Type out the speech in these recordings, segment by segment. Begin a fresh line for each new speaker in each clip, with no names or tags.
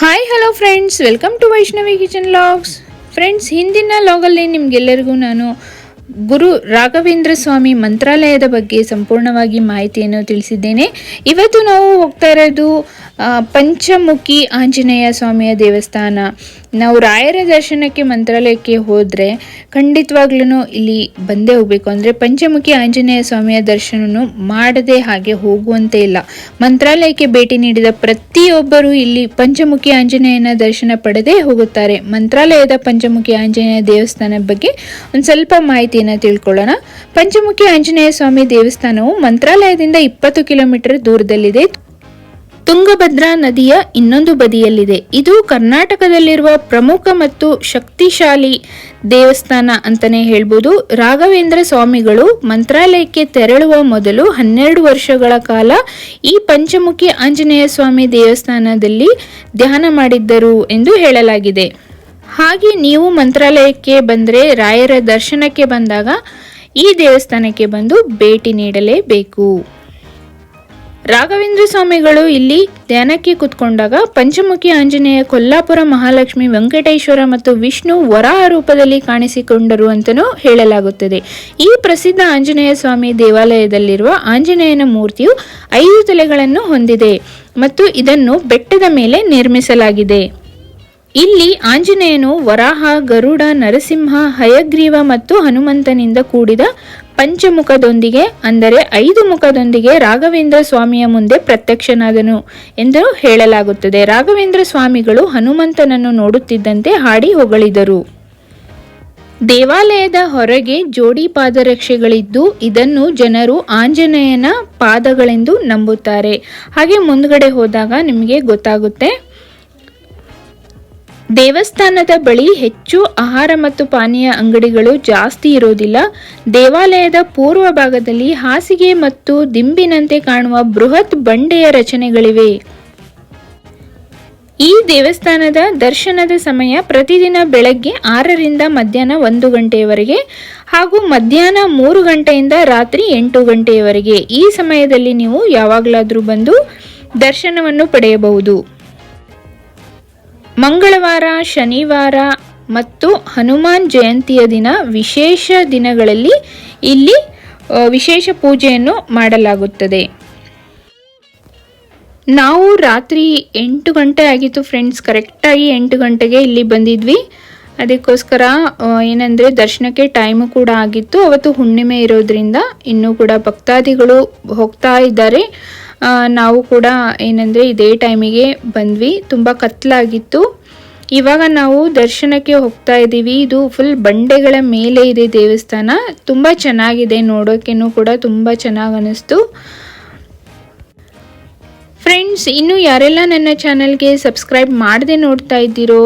Hi hello friends welcome to Vaishnavi kitchen logs friends ಹಿಂದಿನ ಲಾಗಲ್ಲಿ ನಿಮಗೆಲ್ಲರಿಗೂ ನಾನು ಗುರು ರಾಘವೇಂದ್ರ ಸ್ವಾಮಿ ಮಂತ್ರಾಲಯದ ಬಗ್ಗೆ ಸಂಪೂರ್ಣವಾಗಿ ಮಾಹಿತಿಯನ್ನು ತಿಳಿಸಿದ್ದೇನೆ. ಇವತ್ತು ನಾವು ಹೋಗ್ತಾ ಇರೋದು ಪಂಚಮುಖಿ ಆಂಜನೇಯ ಸ್ವಾಮಿಯ ದೇವಸ್ಥಾನ. ನಾವು ರಾಯರ ದರ್ಶನಕ್ಕೆ ಮಂತ್ರಾಲಯಕ್ಕೆ ಹೋದರೆ ಖಂಡಿತವಾಗ್ಲೂ ಇಲ್ಲಿ ಬಂದೇ ಹೋಗಬೇಕು. ಅಂದರೆ ಪಂಚಮುಖಿ ಆಂಜನೇಯ ಸ್ವಾಮಿಯ ದರ್ಶನವನ್ನು ಮಾಡದೆ ಹಾಗೆ ಹೋಗುವಂತೆ ಇಲ್ಲ. ಮಂತ್ರಾಲಯಕ್ಕೆ ಭೇಟಿ ನೀಡಿದ ಪ್ರತಿಯೊಬ್ಬರೂ ಇಲ್ಲಿ ಪಂಚಮುಖಿ ಆಂಜನೇಯನ ದರ್ಶನ ಪಡೆದೇ ಹೋಗುತ್ತಾರೆ. ಮಂತ್ರಾಲಯದ ಪಂಚಮುಖಿ ಆಂಜನೇಯ ದೇವಸ್ಥಾನದ ಬಗ್ಗೆ ಒಂದು ಸ್ವಲ್ಪ ಮಾಹಿತಿಯನ್ನು ತಿಳ್ಕೊಳ್ಳೋಣ. ಪಂಚಮುಖಿ ಆಂಜನೇಯ ಸ್ವಾಮಿ ದೇವಸ್ಥಾನವು ಮಂತ್ರಾಲಯದಿಂದ ಇಪ್ಪತ್ತು ಕಿಲೋಮೀಟರ್ ದೂರದಲ್ಲಿದೆ. ತುಂಗಭದ್ರಾ ನದಿಯ ಇನ್ನೊಂದು ಬದಿಯಲ್ಲಿದೆ. ಇದು ಕರ್ನಾಟಕದಲ್ಲಿರುವ ಪ್ರಮುಖ ಮತ್ತು ಶಕ್ತಿಶಾಲಿ ದೇವಸ್ಥಾನ ಅಂತಲೇ ಹೇಳ್ಬೋದು. ರಾಘವೇಂದ್ರ ಸ್ವಾಮಿಗಳು ಮಂತ್ರಾಲಯಕ್ಕೆ ತೆರಳುವ ಮೊದಲು ಹನ್ನೆರಡು ವರ್ಷಗಳ ಕಾಲ ಈ ಪಂಚಮುಖಿ ಆಂಜನೇಯ ಸ್ವಾಮಿ ದೇವಸ್ಥಾನದಲ್ಲಿ ಧ್ಯಾನ ಮಾಡಿದ್ದರು ಎಂದು ಹೇಳಲಾಗಿದೆ. ಹಾಗೆ ನೀವು ಮಂತ್ರಾಲಯಕ್ಕೆ ಬಂದರೆ ರಾಯರ ದರ್ಶನಕ್ಕೆ ಬಂದಾಗ ಈ ದೇವಸ್ಥಾನಕ್ಕೆ ಬಂದು ಭೇಟಿ ನೀಡಲೇಬೇಕು. ರಾಘವೇಂದ್ರ ಸ್ವಾಮಿಗಳು ಇಲ್ಲಿ ಧ್ಯಾನಕ್ಕೆ ಕೂತ್ಕೊಂಡಾಗ ಪಂಚಮುಖಿ ಆಂಜನೇಯ ಕೊಲ್ಲಾಪುರ ಮಹಾಲಕ್ಷ್ಮಿ ವೆಂಕಟೇಶ್ವರ ಮತ್ತು ವಿಷ್ಣು ವರಾಹ ರೂಪದಲ್ಲಿ ಕಾಣಿಸಿಕೊಂಡರು ಅಂತಲೂ ಹೇಳಲಾಗುತ್ತದೆ. ಈ ಪ್ರಸಿದ್ಧ ಆಂಜನೇಯ ಸ್ವಾಮಿ ದೇವಾಲಯದಲ್ಲಿರುವ ಆಂಜನೇಯನ ಮೂರ್ತಿಯು ಐದು ತಲೆಗಳನ್ನು ಹೊಂದಿದೆ ಮತ್ತು ಇದನ್ನು ಬೆಟ್ಟದ ಮೇಲೆ ನಿರ್ಮಿಸಲಾಗಿದೆ. ಇಲ್ಲಿ ಆಂಜನೇಯನು ವರಾಹ, ಗರುಡ, ನರಸಿಂಹ, ಹಯಗ್ರೀವ ಮತ್ತು ಹನುಮಂತನಿಂದ ಕೂಡಿದ ಪಂಚಮುಖದೊಂದಿಗೆ, ಅಂದರೆ ಐದು ಮುಖದೊಂದಿಗೆ ರಾಘವೇಂದ್ರ ಸ್ವಾಮಿಯ ಮುಂದೆ ಪ್ರತ್ಯಕ್ಷನಾದನು ಎಂದು ಹೇಳಲಾಗುತ್ತದೆ. ರಾಘವೇಂದ್ರ ಸ್ವಾಮಿಗಳು ಹನುಮಂತನನ್ನು ನೋಡುತ್ತಿದ್ದಂತೆ ಹಾಡಿ ಹೊಗಳಿದರು. ದೇವಾಲಯದ ಹೊರಗೆ ಜೋಡಿ ಪಾದರಕ್ಷೆಗಳಿದ್ದು, ಇದನ್ನು ಜನರು ಆಂಜನೇಯನ ಪಾದಗಳೆಂದು ನಂಬುತ್ತಾರೆ. ಹಾಗೆ ಮುಂದ್ಗಡೆ ಹೋದಾಗ ನಿಮಗೆ ಗೊತ್ತಾಗುತ್ತೆ ದೇವಸ್ಥಾನದ ಬಳಿ ಹೆಚ್ಚು ಆಹಾರ ಮತ್ತು ಪಾನೀಯ ಅಂಗಡಿಗಳು ಜಾಸ್ತಿ ಇರೋದಿಲ್ಲ. ದೇವಾಲಯದ ಪೂರ್ವ ಭಾಗದಲ್ಲಿ ಹಾಸಿಗೆ ಮತ್ತು ದಿಂಬಿನಂತೆ ಕಾಣುವ ಬೃಹತ್ ಬಂಡೆಯ ರಚನೆಗಳಿವೆ. ಈ ದೇವಸ್ಥಾನದ ದರ್ಶನದ ಸಮಯ ಪ್ರತಿದಿನ ಬೆಳಗ್ಗೆ ಆರರಿಂದ ಮಧ್ಯಾಹ್ನ ಒಂದು ಗಂಟೆಯವರೆಗೆ ಹಾಗೂ ಮಧ್ಯಾಹ್ನ ಮೂರು ಗಂಟೆಯಿಂದ ರಾತ್ರಿ ಎಂಟು ಗಂಟೆಯವರೆಗೆ. ಈ ಸಮಯದಲ್ಲಿ ನೀವು ಯಾವಾಗಲಾದರೂ ಬಂದು ದರ್ಶನವನ್ನು ಪಡೆಯಬಹುದು. ಮಂಗಳವಾರ, ಶನಿವಾರ ಮತ್ತು ಹನುಮಾನ್ ಜಯಂತಿಯ ದಿನ ವಿಶೇಷ ದಿನಗಳಲ್ಲಿ ಇಲ್ಲಿ ವಿಶೇಷ ಪೂಜೆಯನ್ನು ಮಾಡಲಾಗುತ್ತದೆ. ನಾವು ರಾತ್ರಿ ಎಂಟು ಗಂಟೆ ಆಗಿತ್ತು ಫ್ರೆಂಡ್ಸ್ ಕರೆಕ್ಟಾಗಿ ಎಂಟು ಗಂಟೆಗೆ ಇಲ್ಲಿ ಬಂದಿದ್ವಿ. ಅದಕ್ಕೋಸ್ಕರ ಏನಂದರೆ ದರ್ಶನಕ್ಕೆ ಟೈಮು ಕೂಡ ಆಗಿತ್ತು. ಅವತ್ತು ಹುಣ್ಣಿಮೆ ಇರೋದ್ರಿಂದ ಇನ್ನೂ ಕೂಡ ಭಕ್ತಾದಿಗಳು ಹೋಗ್ತಾ ಇದ್ದಾರೆ. ನಾವು ಕೂಡ ಏನಂದರೆ ಇದೇ ಟೈಮಿಗೆ ಬಂದ್ವಿ. ತುಂಬ ಕತ್ತಲಾಗಿತ್ತು ಇವಾಗ ನಾವು ದರ್ಶನಕ್ಕೆ ಹೋಗ್ತಾ ಇದ್ದೀವಿ. ಇದು ಫುಲ್ ಬಂಡೆಗಳ ಮೇಲೆ ಇದೆ ದೇವಸ್ಥಾನ. ತುಂಬ ಚೆನ್ನಾಗಿದೆ ನೋಡೋಕ್ಕೇನು ಕೂಡ ತುಂಬ ಚೆನ್ನಾಗಿ ಅನ್ನಿಸ್ತು ಫ್ರೆಂಡ್ಸ್ ಇನ್ನು ಯಾರೆಲ್ಲ ನನ್ನ ಚಾನಲ್ಗೆ ಸಬ್ಸ್ಕ್ರೈಬ್ ಮಾಡದೆ ನೋಡ್ತಾ ಇದ್ದೀರೋ,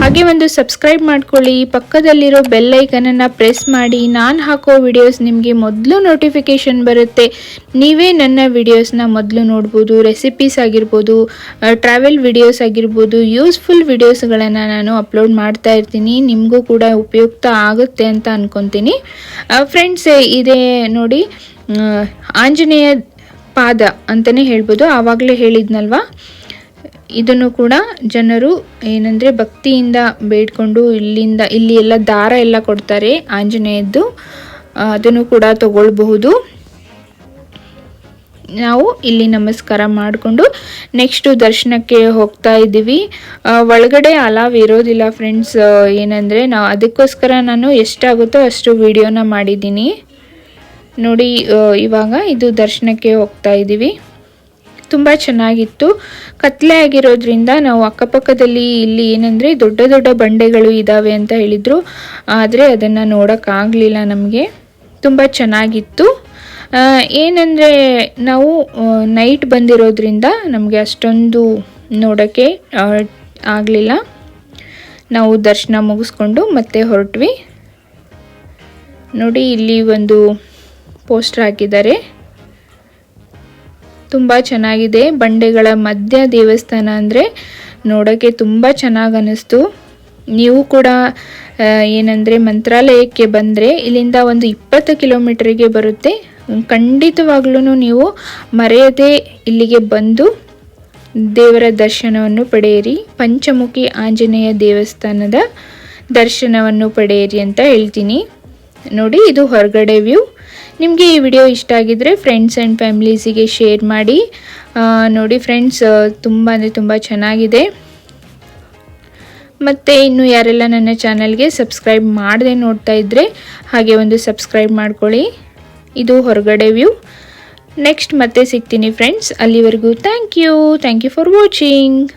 ಹಾಗೆ ಒಂದು ಸಬ್ಸ್ಕ್ರೈಬ್ ಮಾಡ್ಕೊಳ್ಳಿ. ಪಕ್ಕದಲ್ಲಿರೋ ಬೆಲ್ಲೈಕನನ್ನು ಪ್ರೆಸ್ ಮಾಡಿ. ನಾನು ಹಾಕೋ ವಿಡಿಯೋಸ್ ನಿಮಗೆ ಮೊದಲು ನೋಟಿಫಿಕೇಷನ್ ಬರುತ್ತೆ. ನೀವೇ ನನ್ನ ವಿಡಿಯೋಸ್ನ ಮೊದಲು ನೋಡ್ಬೋದು ರೆಸಿಪೀಸ್ ಆಗಿರ್ಬೋದು ಟ್ರಾವೆಲ್ ವಿಡಿಯೋಸ್ ಆಗಿರ್ಬೋದು ಯೂಸ್ಫುಲ್ ವಿಡಿಯೋಸ್ಗಳನ್ನು ನಾನು ಅಪ್ಲೋಡ್ ಮಾಡ್ತಾ ಇರ್ತೀನಿ. ನಿಮಗೂ ಕೂಡ ಉಪಯುಕ್ತ ಆಗುತ್ತೆ ಅಂತ ಅನ್ಕೊತೀನಿ. ಫ್ರೆಂಡ್ಸ್ ಇದೇ ನೋಡಿ ಆಂಜನೇಯ ಪಾದ ಅಂತಲೇ ಹೇಳ್ಬೋದು. ಆವಾಗಲೇ ಹೇಳಿದ್ನಲ್ವಾ? ಇದನ್ನು ಕೂಡ ಜನರು ಏನಂದರೆ ಭಕ್ತಿಯಿಂದ ಬೇಡ್ಕೊಂಡು ಇಲ್ಲಿಂದ, ಇಲ್ಲಿ ಎಲ್ಲ ದಾರ ಎಲ್ಲ ಕೊಡ್ತಾರೆ ಆಂಜನೇಯದ್ದು. ಅದನ್ನು ಕೂಡ ತಗೊಳ್ಬಹುದು. ನಾವು ಇಲ್ಲಿ ನಮಸ್ಕಾರ ಮಾಡಿಕೊಂಡು ನೆಕ್ಸ್ಟು ದರ್ಶನಕ್ಕೆ ಹೋಗ್ತಾ ಇದ್ದೀವಿ. ಒಳಗಡೆ ಅಲಾವ್ ಇರೋದಿಲ್ಲ ಫ್ರೆಂಡ್ಸ್ ಏನಂದರೆ ನಾವು ಅದಕ್ಕೋಸ್ಕರ ನಾನು ಎಷ್ಟಾಗುತ್ತೋ ಅಷ್ಟು ವಿಡಿಯೋನ ಮಾಡಿದ್ದೀನಿ. ನೋಡಿ ಇವಾಗ ಇದು ದರ್ಶನಕ್ಕೆ ಹೋಗ್ತಾ ಇದ್ದೀವಿ. ತುಂಬ ಚೆನ್ನಾಗಿತ್ತು. ಕತ್ಲೆ ಆಗಿರೋದ್ರಿಂದ ನಾವು ಅಕ್ಕಪಕ್ಕದಲ್ಲಿ ಇಲ್ಲಿ ಏನಂದರೆ ದೊಡ್ಡ ದೊಡ್ಡ ಬಂಡೆಗಳು ಇದ್ದಾವೆ ಅಂತ ಹೇಳಿದರು. ಆದರೆ ಅದನ್ನು ನೋಡೋಕ್ಕಾಗಲಿಲ್ಲ ನಮಗೆ. ತುಂಬ ಚೆನ್ನಾಗಿತ್ತು. ಏನಂದರೆ ನಾವು ನೈಟ್ ಬಂದಿರೋದ್ರಿಂದ ನಮಗೆ ಅಷ್ಟೊಂದು ನೋಡೋಕ್ಕೆ ಆಗಲಿಲ್ಲ. ನಾವು ದರ್ಶನ ಮುಗಿಸ್ಕೊಂಡು ಮತ್ತೆ ಹೊರಟ್ವಿ. ನೋಡಿ, ಇಲ್ಲಿ ಒಂದು ಪೋಸ್ಟರ್ ಹಾಕಿದ್ದಾರೆ. ತುಂಬ ಚೆನ್ನಾಗಿದೆ. ಬಂಡೆಗಳ ಮಧ್ಯ ದೇವಸ್ಥಾನ ಅಂದರೆ ನೋಡೋಕ್ಕೆ ತುಂಬ ಚೆನ್ನಾಗಿ ಅನ್ನಿಸ್ತು. ನೀವು ಕೂಡ ಏನಂದರೆ ಮಂತ್ರಾಲಯಕ್ಕೆ ಬಂದರೆ ಇಲ್ಲಿಂದ ಒಂದು ಇಪ್ಪತ್ತು ಕಿಲೋಮೀಟ್ರಿಗೆ ಬರುತ್ತೆ. ಖಂಡಿತವಾಗ್ಲೂ ನೀವು ಮರೆಯದೆ ಇಲ್ಲಿಗೆ ಬಂದು ದೇವರ ದರ್ಶನವನ್ನು ಪಡೆಯಿರಿ. ಪಂಚಮುಖಿ ಆಂಜನೇಯ ದೇವಸ್ಥಾನದ ದರ್ಶನವನ್ನು ಪಡೆಯಿರಿ ಅಂತ ಹೇಳ್ತೀನಿ. ನೋಡಿ, ಇದು ಹೊರಗಡೆ ವ್ಯೂ. ನಿಮಗೆ ಈ ವಿಡಿಯೋ ಇಷ್ಟ ಆಗಿದ್ದರೆ ಫ್ರೆಂಡ್ಸ್ ಆ್ಯಂಡ್ ಫ್ಯಾಮಿಲೀಸಿಗೆ ಶೇರ್ ಮಾಡಿ. ನೋಡಿ ಫ್ರೆಂಡ್ಸ್ ತುಂಬ ಅಂದರೆ ತುಂಬ ಚೆನ್ನಾಗಿದೆ. ಮತ್ತು ಇನ್ನು ಯಾರೆಲ್ಲ ನನ್ನ ಚಾನಲ್ಗೆ ಸಬ್ಸ್ಕ್ರೈಬ್ ಮಾಡದೆ ನೋಡ್ತಾ ಇದ್ದರೆ ಹಾಗೆ ಒಂದು ಸಬ್ಸ್ಕ್ರೈಬ್ ಮಾಡ್ಕೊಳ್ಳಿ. ಇದು ಹೊರಗಡೆ ವ್ಯೂ ನೆಕ್ಸ್ಟ್ ಮತ್ತೆ ಸಿಗ್ತೀನಿ ಫ್ರೆಂಡ್ಸ್ ಅಲ್ಲಿವರೆಗೂ thank you thank you for watching